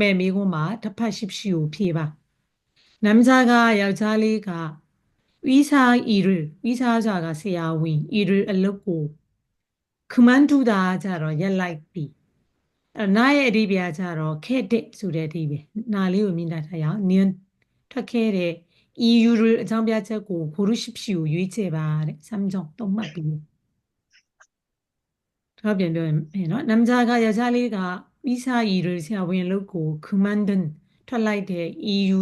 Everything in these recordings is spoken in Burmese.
မဲ့မိကုန်းမှာတစ်ဖက်ရှိရှိကိုဖြေပါနမ်ဇာကယောက်ျားလေးကဝီစာအီရဝီစာဆိုတာကဆရာဝန်အီရအလုတ်ကိုခမန်တူတာကြတော့ရက်လိုက်ပြီအဲ့နားရဲ့အဓိပ္ပာယ်ကြတော့ခဲတဲ့ဆိုတဲ့အဓိပ္ပာယ်နာလေးကိုမြင်တတ်ထားရအောင်နင်းထွက်ခဲတဲ့ EU အကြောင်းပြချက်ကိုခိုရုရှိရှိကိုရွေးချယ်ပါတဲ့စမ်းကြောင်းတုံးမှတ်ပြီးတော့ပြန်ပြောရင်နော်နမ်ဂျာကယောက်ျားလေးက ဝီစာအီရဆရာဝန်လုတ်ကိုခမန်ဒန်ထွက်လိုက်တဲ့ EU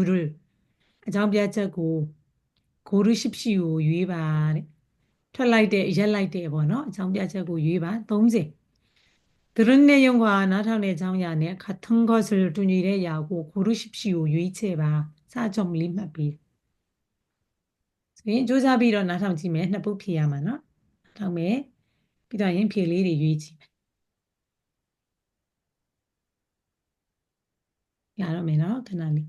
အကြောင်းပြချက်ကိုခိုရုရှိရှိကိုရွေးပါတဲ့ထွက်လိုက်တဲ့ရက်လိုက်တဲ့ပေါ့နော်အကြောင်းပြချက်ကိုရွေးပါ30 들은 내용과 나타내 장면에 같은 것을 두니래 야고 고르십시오 유이체바 사점 림마비 ဆိုရင်စူးစမ်းပြီးတော့နားထောင်ကြည့်မယ်နှစ်ပုတ်ဖြေရမှာနော်ထောင်မယ်ပြီးတော့ရင်ဖြေလေးတွေရွေးကြည့်မယ် Claro, mira, canali.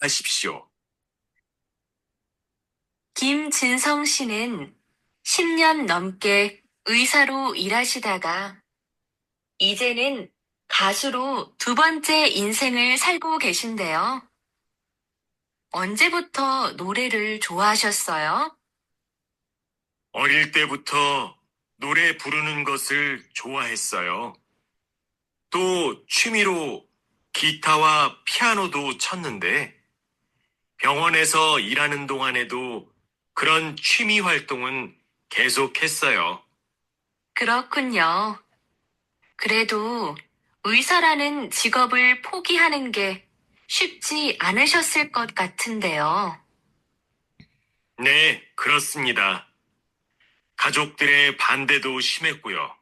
하십시오. 김진성 씨는 10년 넘게 의사로 일하시다가 이제는 가수로 두 번째 인생을 살고 계신데요. 언제부터 노래를 좋아하셨어요? 어릴 때부터 노래 부르는 것을 좋아했어요. 또 취미로 기타와 피아노도 쳤는데 병원에서 일하는 동안에도 그런 취미 활동은 계속했어요. 그렇군요. 그래도 의사라는 직업을 포기하는 게 쉽지 않으셨을 것 같은데요. 네, 그렇습니다. 가족들의 반대도 심했고요.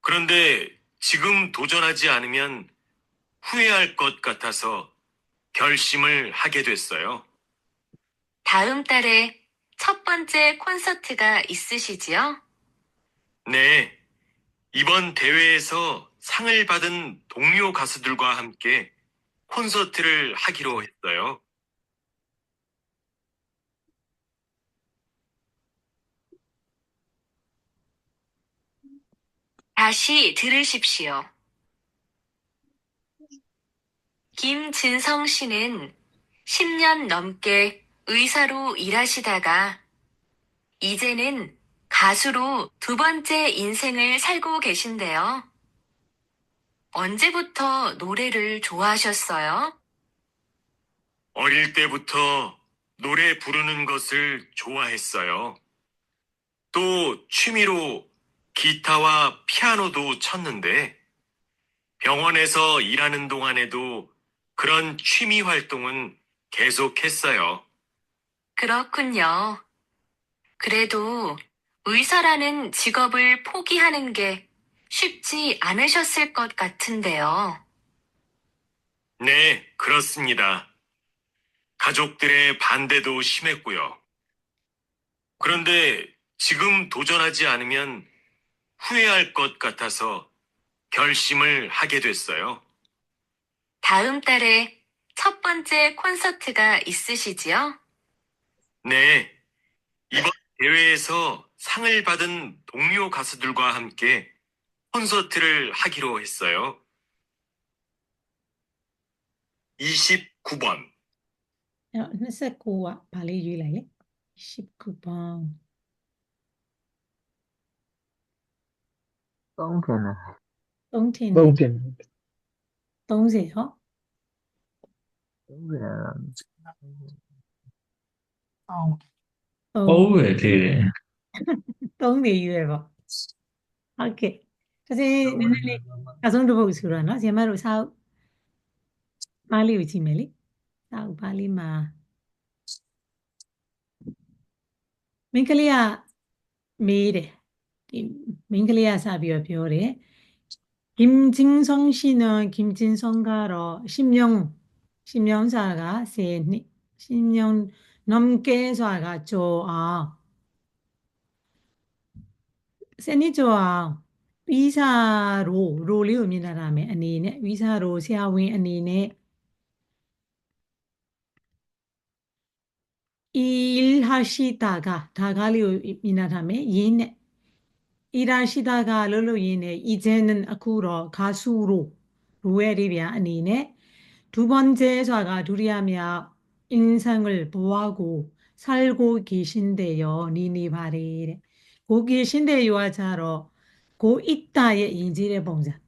그런데 지금 도전하지 않으면 후회할 것 같아서 결심을 하게 됐어요. 다음 달에 첫 번째 콘서트가 있으시지요? 네. 이번 대회에서 상을 받은 동료 가수들과 함께 콘서트를 하기로 했어요. 다시 들으십시오. 김진성 씨는 10년 넘게 의사로 일하시다가 이제는 가수로 두 번째 인생을 살고 계신데요. 언제부터 노래를 좋아하셨어요? 어릴 때부터 노래 부르는 것을 좋아했어요. 또 취미로 기타와 피아노도 쳤는데 병원에서 일하는 동안에도 그런 취미 활동은 계속했어요. 그렇군요. 그래도 의사라는 직업을 포기하는 게 쉽지 않으셨을 것 같은데요. 네, 그렇습니다. 가족들의 반대도 심했고요. 그런데 지금 도전하지 않으면 후회할 것 같아서 결심을 하게 됐어요. 다음 달에 첫 번째 콘서트가 있으시지요? 네, 이번 대회에서 상을 받은 동료 가수들과 함께 콘서트를 하기로 했어요. 29번. 29번. 똥개는 똥티는 똥개는 30호? 똥개는 어. 어. သုံးသေးရွယ်ပေါ့ဟုတ်ကဲ့ဒါဆိုရင်နည်းနည်းလေးအဆုံးတစ်ပုဒ်ဆိုတော့နော်ဆီမတို့စာအုပ်ပါဠိကိုကြည့်မယ်လေစာအုပ်ပါဠိမှာမင်းကလေးကမေးတယ်ဒီမင်းကလေးကစပြီးတော့ပြောတယ်김진성씨는김진성가로10년10년 사가 10년 넘게 사가 좋아 세니저와 위사로 로를 의미하라면 아니네 위사로 세아윈 아니네 일하시다가 다가를 의미하라면 얘네 일하시다가 롤로 얘네 이제는 아쿠로 가수로 로에리비아 아니네 두 번째 좌가 두리아며 인생을 보하고 살고 계신데요 니니바리 래 고 계신데요와 자로 고 있다의 인지의 봉자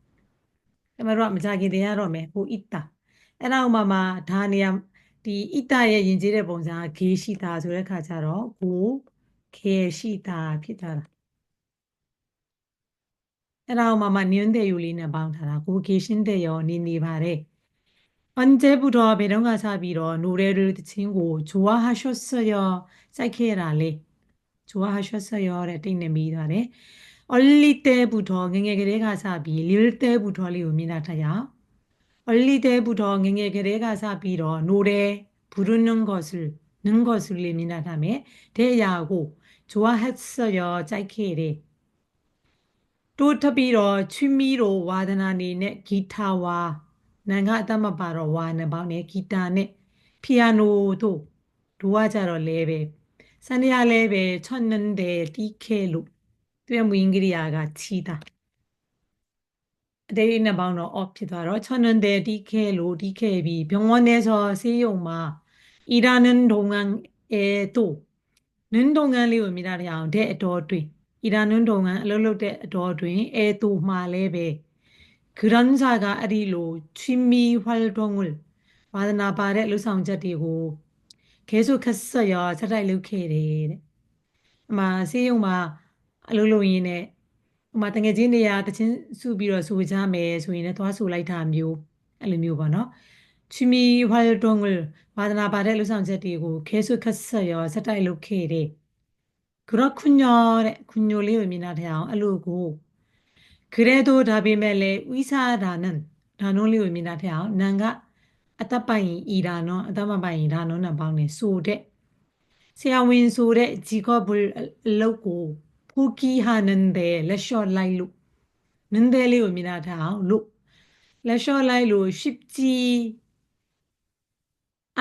အဲ့မှာတော့မကြခင်တင်ရတော့မယ်ကိုဣတ္တအဲ့ဒါဥမာမှာဒါနေရာဒီဣတ္တရဲ့ယဉ်ကျေးတဲ့ပုံစံကဂေရှိတာဆိုတဲ့ခါကျတော့ကိုခေရှိတာဖြစ်သွားတာအဲ့ဒါဥမာမှာနင်းတဲ့ယူလေးနဲ့ပေါင်းထားတာကိုဂေရှင်းတဲ့ရောနေနေပါတယ်언제부터ဘယ်တော့ကစပြီးတော့노래를ချင်းကို좋아하셨어요စိုက်ခဲ့တာလေ 좋아하셨어요တဲ့တိတ်နေပြီးသွားတယ် 얼리 때부터ငယ်ငယ်ကလေးကစပြီး 릴 때부터 လေးကိုမြင်တာထားရအောင် 얼리 때부터ငယ်ငယ်ကလေးကစပြီးတော့노래 부르는 것을 는 것을လေးမြင်တာထားမယ်대야고 좋아했어요ကြိုက်ခဲ့တယ်တိုးထပ်ပြီးတော့ချွမီလိုဝါဒနာနေနဲ့ဂီတာဝါနန်ကအတတ်မပါတော့ဝါနဲ့ပေါင်းနဲ့ဂီတာနဲ့ဖီယာနိုတို့ဒူကကြတော့လဲပဲ စန္ဒရာလည်းပဲချွန်နန်ဒဲတီခဲလို့သူရဲ့မူရင်းကရိယာကချီတာအတိတ်နဲ့ပေါင်းတော့ off ဖြစ်သွားတော့ချွန်နန်ဒဲတီခဲလို့တီခဲပြီးဘဝနဲ့ဆိုစေယုံမှာအီရနန်ဒုံငန်အဲတူနင်းဒုံငန်လေးကိုမိသားတရားအောင်တဲ့အတော်တွင်အီရနန်ဒုံငန်အလုပ်လုပ်တဲ့အတော်တွင်အဲတူမှာလည်းပဲဂရန်စာကအဲ့ဒီလိုချီမီဟွာလ်ဒုံငုလ်ဝါဒနာပါတဲ့လှူဆောင်ချက်တွေကို ခဲဆုခက်ဆက်ရောဆက်တိုက်လုပ်ခဲ့တယ်တဲ့အမဆေးရုံမှာအလုပ်လုပ်ရင်းနဲ့ဥမာတငယ်ချင်းတွေကတချင်းစုပြီးတော့ဆိုကြမယ်ဆိုရင်လည်းသွားဆိုလိုက်တာမျိုးအဲ့လိုမျိုးပေါ့နော်ချီမီဝါလတုံဂယ်ဝါဒနာပါတဲ့လှူဆောင်ချက်တွေကိုခဲဆုခက်ဆက်ရောဆက်တိုက်လုပ်ခဲ့တယ်ဂရခုညောတဲ့ခုညိုလေးကိုမြင်တာထအောင်အဲ့လိုကိုခရဲတို့ဒါပေမဲ့လည်းဝိစာဒါနန်ဒါနုံးလေးကိုမြင်တာထအောင်နန်က အသက်ပိုင်ရင်ဤဒါနော်အသက်မပိုင်ရင်ဒါနော်နဲ့ပေါင်းနေဆိုတဲ့ဆရာဝန်ဆိုတဲ့ဂျီကော့ဘ်အလုပ်ကိုဖူကီဟာနန်ဒဲလက်လျှော့လိုက်လို့နန်ဒဲလေးကိုမြင်လာထားအောင်လို့လက်လျှော့လိုက်လို့ရှစ်ကြီး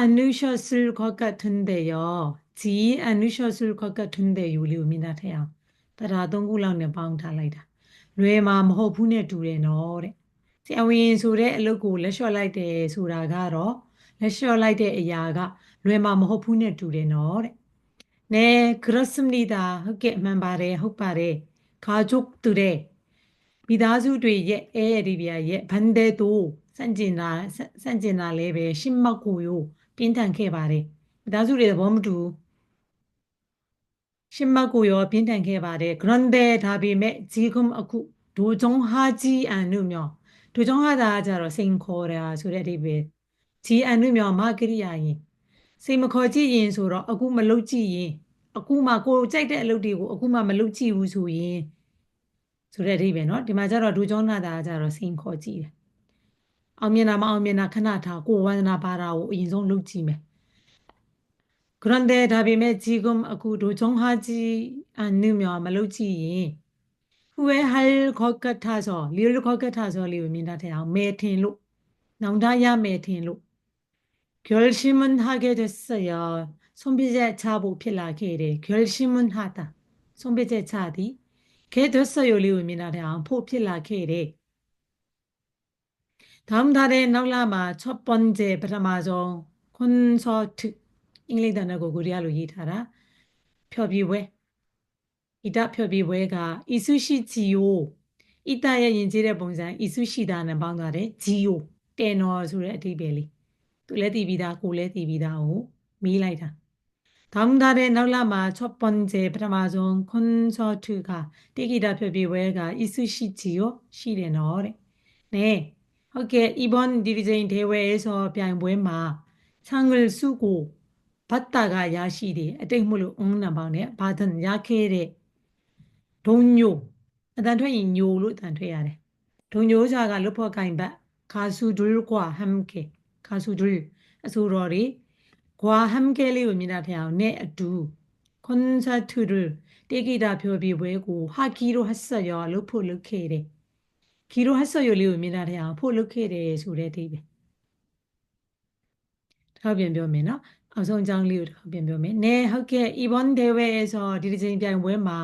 အနုရှဆူခေါကထွန်းတယ်ယောဂျီအနုရှဆူခေါကထွန်းတယ်ယူလေးကိုမြင်လာထားအောင်တရာသုံးခုလောက်နဲ့ပေါင်းထားလိုက်တာလွယ်မှာမဟုတ်ဘူးနဲ့တူတယ်နော်တဲ့ ဆရာဝန်ဆိုတဲ့အလုပ်ကိုလက်လျှော့လိုက်တယ်ဆိုတာကတော့လက်လျှော့လိုက်တဲ့အရာက လွယ်မှာမဟုတ်ဘူးနဲ့တူတယ်နော်တဲ့။နဲဂရစမနီတာဟုတ်ကဲ့မှန်ပါတယ်ဟုတ်ပါတယ်။ခါချုပ်တူတယ်။မိသားစုတွေရဲ့အဲရီဗီယာရဲ့ဘန်ဒဲတိုစန့်ကျင်တာစန့်ကျင်တာလည်းပဲရှစ်မောက်ကိုရိုးပြင်းထန်ခဲ့ပါတယ်။မိသားစုတွေသဘောမတူဘူး။ရှင်မကိုရောပြင်းထန်ခဲ့ပါတယ် grande ဒါပေမဲ့ဂျီကွမ်အခုဒိုဂျုံဟာဂျီအန်နုမျော လူကြောင့်ဟာတာကြတော့စိန်ခေါ်တာဆိုတဲ့အဓိပ္ပာယ်ဂျီအန်နုမြောင်မကရိယာယင်စိန်မခေါ်ကြည့်ရင်ဆိုတော့အခုမလုပ်ကြည့်ရင်အခုမှကိုယ်ကြိုက်တဲ့အလုပ်တွေကိုအခုမှမလုပ်ကြည့်ဘူးဆိုရင်ဆိုတဲ့အဓိပ္ပာယ်เนาะဒီမှာကျတော့ဒူကျောင်းနာတာကျတော့စိန်ခေါ်ကြည့်တယ်အောင်မြင်တာမအောင်မြင်တာခဏထားကိုယ်ဝန္ဒနာပါတာကိုအရင်ဆုံးလုပ်ကြည့်မယ် grande ဒါပေမဲ့ဂျီကုံအခုဒူကျောင်းဟာကြီးအန်နုမြောင်မလုပ်ကြည့်ရင် 후회할 것 같아서 리을 것 같아서리 의미나 대한 매틴로 나온다야 매틴로 결심은 하게 됐어요. 손비제 차 보필라 케이레. 결심은 하다. 손비제 차디 게 됐어요. 리 의미나 대한 보필라 케이레. 다음 달에 나올라마 첫 번째 브라마종 콘서트 잉글리단하고 구리아로 이타라 표비웨 ဖျော်ဖြေပွဲဣတဖျော်ဖြေပွဲကအီဆုရှိဂျီယိုဣတရဲ့ယဉ်ကျေးတဲ့ပုံစံအီဆုရှိတာနဲ့ပေါင်းသွားတယ်ဂျီယိုတယ်နော်ဆိုတဲ့အဓိပ္ပာယ်လေးသူလည်းတည်ပြီးသားကိုလည်းတည်ပြီးသားကိုမေးလိုက်တာ다음달에나올라마첫번째프라마존콘서트가띠기다표비웨가이스시지요시레너레네ဟုတ်ကဲ့ 이번 디비제인 대회에서 ပြိုင်ပွဲမှာ 상을 쓰고 받다가 야시리 အတိတ်မလို့အုံးနံပေါင်းနဲ့ဘာဒန်ရခဲ့တဲ့ ဒုံညိုအတန်ထွက်ရင်ညိုလို့အတန်ထွက်ရတယ်ဒုံညိုရှာကလွတ်ဖို့ကင်ဘတ်ခါဆူဒရကွာဟမ်ကေခါဆူဒရအဆိုတော်တွေကွာဟမ်ကေလေးကိုမြင်တာထင်အောင်နဲ့အတူခွန်ဆာတူဒရတေကိတာဖြောပြပွဲကိုဟာကီရိုဟဆက်ရောလွတ်ဖို့လုပ်ခဲ့တယ်ကီရိုဟဆက်ရောလေးကိုမြင်တာထင်အောင်ဖို့လုပ်ခဲ့တယ်ဆိုတဲ့အဓိပ္ပာယ်ထောက်ပြန်ပြောမယ်နော်အောက်ဆုံးအကြောင်းလေးကိုထောက်ပြန်ပြောမယ်။နဲဟုတ်ကဲ့ Evon Dewe ဆိုဒီဒီဇိုင်းပြိုင်ပွဲမှာ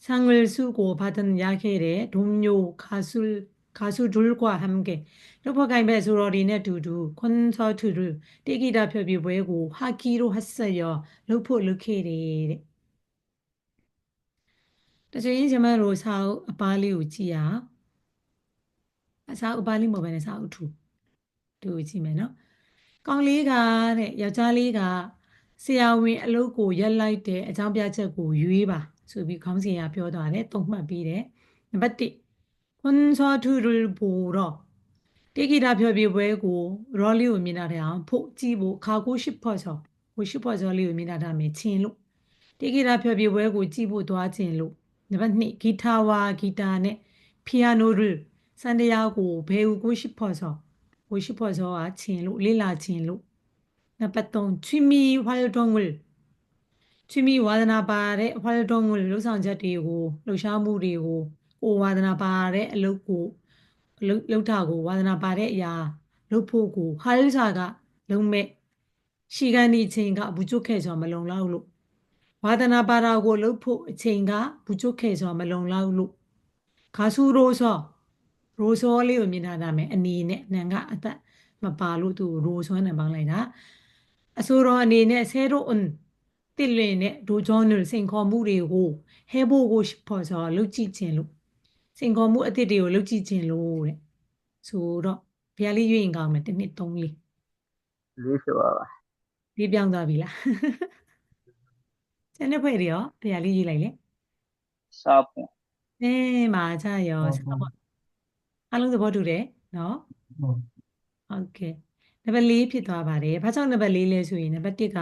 상을 수고 받은 야케의 동료 가수 가수들과 함께 러버가임의 소러리네 두두 콘서트를 떼기다 펴비보고 하기로 했어요. 루포 루케레. တချို့ရင်ကျမတို့စာအုပ်အပားလေးကိုကြည့်ရအောင်အစာအုပ်အပားလေးမဟုတ်ဘဲနဲ့စာအုပ်ထူတူကိုကြည့်မယ်နော်ကောင်းလေးကတဲ့ယောက်ျားလေးကဆရာဝန်အလုပ်ကိုရက်လိုက်တဲ့အကြောင်းပြချက်ကိုရွေးပါ ဆိုပြီးခေါင်းစဉ်ရပြောသွားတယ်သုံးမှတ်ပြီးတယ်နံပါတ်1ခွန်စောထုရဘူရောတေဂီတာဖျော်ပြပွဲကိုရောလေးကိုမြင်တာတဲ့အောင်ဖို့ကြည့်ဖို့ခါကိုရှိဖို့ဆိုကိုရှိဖို့ဆိုလေးကိုမြင်တာတဲ့မယ်ချင်းလို့တေဂီတာဖျော်ပြပွဲကိုကြည့်ဖို့သွားခြင်းလို့နံပါတ်2ဂီတာဝါဂီတာနဲ့ဖီယာနိုရစန်တရားကိုဘယ်ဟုကိုရှိဖို့ဆိုကိုရှိဖို့ဆိုတာချင်းလို့လေ့လာခြင်းလို့နံပါတ်3ချီမီဝိုင်ဒွန်ဝဲ ချွီမီဝါဒနာပါတဲ့ဝါလဒုံဝလလှုပ်ဆောင်ချက်တွေကိုလှုပ်ရှားမှုတွေကိုကိုဝါဒနာပါတဲ့အလုပ်ကိုလှုပ်လှုပ်တာကိုဝါဒနာပါတဲ့အရာလုပ်ဖို့ကိုဟာလစာကလုံးမဲ့ရှီကန်ဒီချင်းကဘူးကျွတ်ခဲ့ဆိုမလုံလောက်လို့ဝါဒနာပါတာကိုလှုပ်ဖို့အချိန်ကဘူးကျွတ်ခဲ့ဆိုမလုံလောက်လို့ခါဆူရိုဆောရိုဆောလေးကိုမြင်ထားတာမယ်အနေနဲ့နန်ကအသက်မပါလို့သူရိုဆွမ်းနေပေါင်းလိုက်တာအဆိုတော်အနေနဲ့ဆဲရိုအွန် တိလင်နဲ့ဒိုဂျွန်နယ်စင်ခေါ်မှုတွေကိုဟဲဘိုကိုပေါ်ဆိုလှုပ်ကြည့်ခြင်းလို့စင်ခေါ်မှုအစ်စ်တွေကိုလှုပ်ကြည့်ခြင်းလို့တဲ့ဆိုတော့ဘုရားလေးရွေးရင်ကောင်းမယ်တစ်နှစ်သုံးလေးလေးဆိုပါပါဒီပြောင်းသွားပြီလားကျန်တဲ့ဖွဲ့တွေရောဘုရားလေးရွေးလိုက်လေစားပွန်အဲမှာကြရောဟုတ်ဆက်ပါပါအလုံးသဘောတူတယ်နော်ဟုတ်ဟုတ်ကဲ့နံပါတ်၄ဖြစ်သွားပါတယ်ဘာကြောင့်နံပါတ်၄လဲဆိုရင်နံပါတ်၁က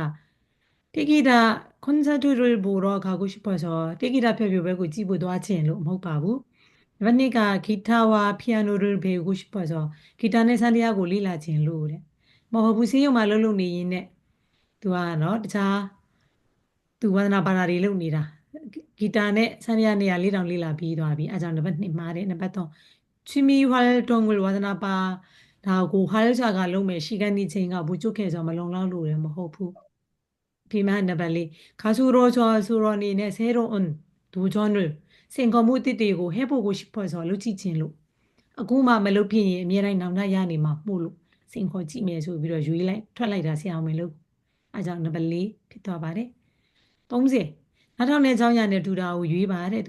တေဂီတာ콘서트를 보러 가고 싶어서တေဂီတာဖျော်ဖြေပွဲကိုကြည့်ဖို့သွားခြင်းလို့မဟုတ်ပါဘူးနံပါတ်၂ကဂီတာဝါဖီယာနို를 배우고 싶어서ဂီတာနဲ့စန္ဒယာကိုလေ့လာခြင်းလို့တဲ့မဟုတ်ဘူးဆေးရုံမှာလှုပ်လှုပ်နေရင်နဲ့သူကနော်တခြားသူဝါသနာပါတာတွေလုပ်နေတာဂီတာနဲ့စန္ဒယာနေရာလေးတောင်လေ့လာပြီးသွားပြီအဲဒါကြောင့်နံပါတ်2မှားတယ်နံပါတ်3 취미 활동을 와드나봐 나고 활자가 롱매 시간이 제가 부족해서 말롱랑 로래 뭐 호프 비만 나발리 가수로 저수로니네 새로운 도전을 생거무 띠띠고 해보고 싶어서 루치친로 아구마 멜로피니 미라이 나오나 야니마 모로 생거 찌메 소 비로 유일라이ထွက်လိုက်တာဆရာအောင်မလို့အဲကြောင့်နံပါတ်၄ဖြစ်သွားပါတယ်30နောက်ထောင်တဲ့เจ้าရနဲ့ဒူတာကိုရွေးပါတယ်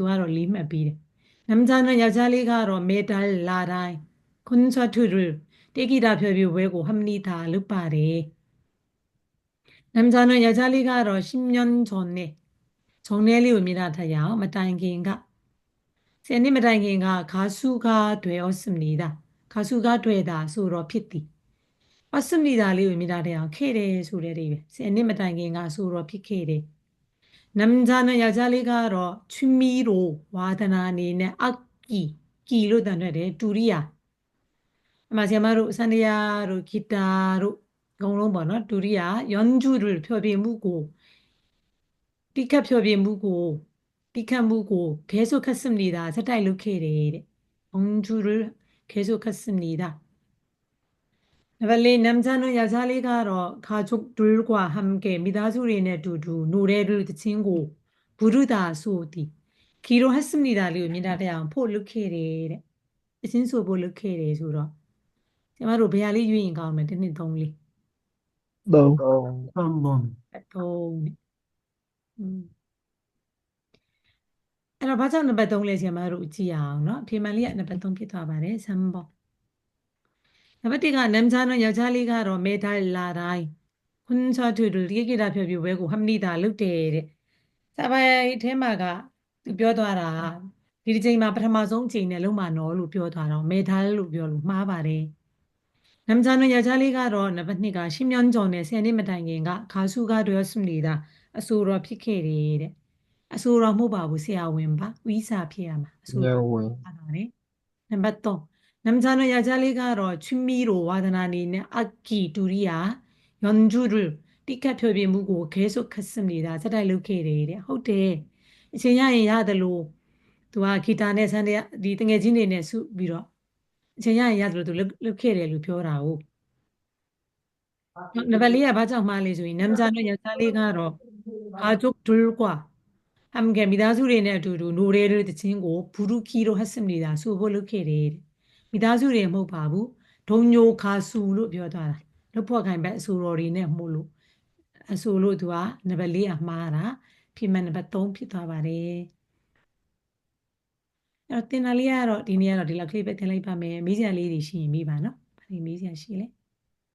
နမ်ဇာနဲ့ယောက်ျားလေးကတော့ရှင်မြန်းချုံနေချုံနေလေးကိုမြင်တာထရအောင်မတိုင်ခင်ကဆယ်နှစ်မတိုင်ခင်ကခါစုကားတွေဩစမနီတာခါစုကားတွေတာဆိုတော့ဖြစ်သည်ဩစမနီတာလေးကိုမြင်တာထရအောင်ခဲ့တယ်ဆိုတဲ့တွေပဲဆယ်နှစ်မတိုင်ခင်ကဆိုတော့ဖြစ်ခဲ့တယ်နမ်ဇာနဲ့ယောက်ျားလေးကတော့ချွမီရိုဝါဒနာအနေနဲ့အကီကီလို့တန်ထွက်တယ်တူရိယာအမဆီယမတို့စန္ဒယာတို့ဂီတာတို့ အကုန်လုံးပေါ့နော်ဒုတိယယွန်ဂျူရဖြောပြမှုကိုတိခတ်ဖြောပြမှုကိုတိခတ်မှုကိုခဲဆုခတ်စမနေတာစက်တိုက်လုပ်ခဲ့တယ်တဲ့ယွန်ဂျူရခဲဆုခတ်စမနေတာနံပါတ်၄နမ်ချန်တို့ယောက်ျားလေးကတော့ခါချုပ်ဒွေးကွာဟမ်ကေမိသားစုတွေနဲ့တူတူနိုတဲ့တို့တချင်းကိုဘုရုတာဆိုသည်ခီရိုဟက်စမီတာလေးကိုမြင်တာတရားဖို့လုခဲ့တယ်တဲ့တချင်းဆိုဖို့လုခဲ့တယ်ဆိုတော့ကျမတို့ဘယ်ဟာလေးရွေးရင်ကောင်းမလဲတစ်နှစ်သုံးလေး သုံး သုံး သုံးပုံ သုံးနဲ့อืมအဲ့တော့ဘာကြောင့်နံပါတ်3လဲကျမတို့ကြည့်ရအောင်เนาะအဖြေမှန်လေးကနံပါတ်3ဖြစ်သွားပါတယ်ဆမ်ဘောနံပါတ်1ကနမ်ဂျာနော်ယောက်ျားလေးကတော့မေဒါလာတိုင်းခွန်းချထွေတူဒီကိတာဖြောပြပွဲကိုဟမ်နီတာလုတ်တယ်တဲ့စာပိုင်အထဲမှာကသူပြောသွားတာဒီတစ်ချိန်မှာပထမဆုံးအချိန်နဲ့လုံးမနော်လို့ပြောသွားတော့မေဒါလို့ပြောလို့မှားပါတယ် နမ်ဂျာနုယောက်ျားလေးကတော့နံပါတ်2ကရှင်မြောင်းကြောင်နဲ့ဆယ်နှစ်မတိုင်ခင်ကခါစုကဒွေဆုနေတာအဆိုတော်ဖြစ်ခဲ့တယ်တဲ့အဆိုတော်မဟုတ်ပါဘူးဆရာဝန်ပါဝိစာဖြစ်ရမှာအဆိုတော်ဝင်အဲ့ဒါလေနံပါတ်3နမ်ဂျာနုယောက်ျားလေးကတော့ချွမီရိုဝါဒနာနေနဲ့အကီဒူရီယာယွန်ဂျူရူတိကတ်ဖြိုပြမှုကိုခဲဆုခတ်စနေတာစက်တိုက်လုပ်ခဲ့တယ်တဲ့ဟုတ်တယ်အချိန်ရရင်ရတယ်လို့သူကဂီတာနဲ့ဆန်တဲ့ဒီတငယ်ချင်းတွေနဲ့ဆုပြီးတော့ အချိန်ရရင်ရတယ်လို့သူလုပ်လုပ်ခဲ့တယ်လို့ပြောတာဟုတ်နံပါတ်လေးကဘာကြောင့်မှားလဲဆိုရင်နမ်ဂျာနဲ့ယောက်ျားလေးကတော့အာဂျုတ်ဒူလ်ကွာအမ်ကမိသားစုတွေနဲ့အတူတူနိုရဲတွေတချင်းကိုဘူရုခီတို့ဟတ်စမ်နေတာဆိုဖို့လုပ်ခဲ့တယ်တဲ့မိသားစုတွေမဟုတ်ပါဘူးဒုံညိုခါဆူလို့ပြောသွားတာလုပ်ဖို့ခိုင်ဘက်အဆိုတော်တွေနဲ့မှုလို့အဆိုလို့သူကနံပါတ်၄အမှားတာဖြစ်မဲ့နံပါတ်3ဖြစ်သွားပါတယ် အဲ့တော့တင်တာလေးကတော့ဒီနေ့ကတော့ဒီလောက်ကလေးပဲတင်လိုက်ပါမယ်မေးစရာလေးတွေရှိရင်မေးပါနော်ဘာတွေမေးစရာရှိလဲ